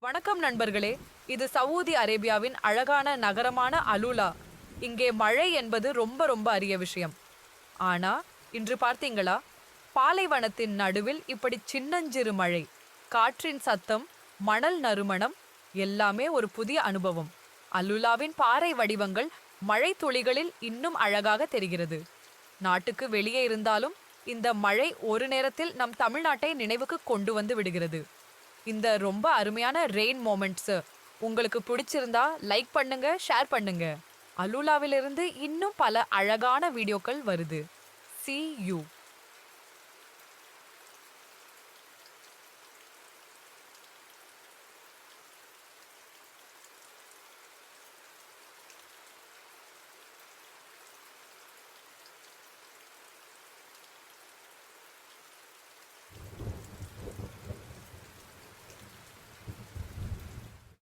வணக்கம் நண்பர்களே. இது சவுதி அரேபியாவின் அழகான நகரமான அலுலா. இங்கே மழை என்பது ரொம்ப ரொம்ப அரிய விஷயம். ஆனா இன்று பார்த்தீங்களா? பாலைவனத்தின் நடுவில் இப்படி சின்னஞ்சிறு மழை. காற்றின் சத்தம் மணல் நறுமணம் எல்லாமே ஒரு புதிய அனுபவம். அலுலாவின் பாறை வடிவங்கள் மழை துளிகளில் இன்னும் அழகாக தெரிகிறது. நாட்டுக்கு வெளியே இருந்தாலும் இந்த மழை ஒரு நேரத்தில் நம் தமிழ்நாட்டை நினைவுக்கு கொண்டு வந்து விடுகிறது. இந்த ரொம்ப அருமையான ரெயின் மோமெண்ட்ஸு உங்களுக்கு பிடிச்சிருந்தா லைக் பண்ணுங்க ஷேர் பண்ணுங்க. அலுலாவிலிருந்து இன்னும் பல அழகான வீடியோக்கள் வருது. C you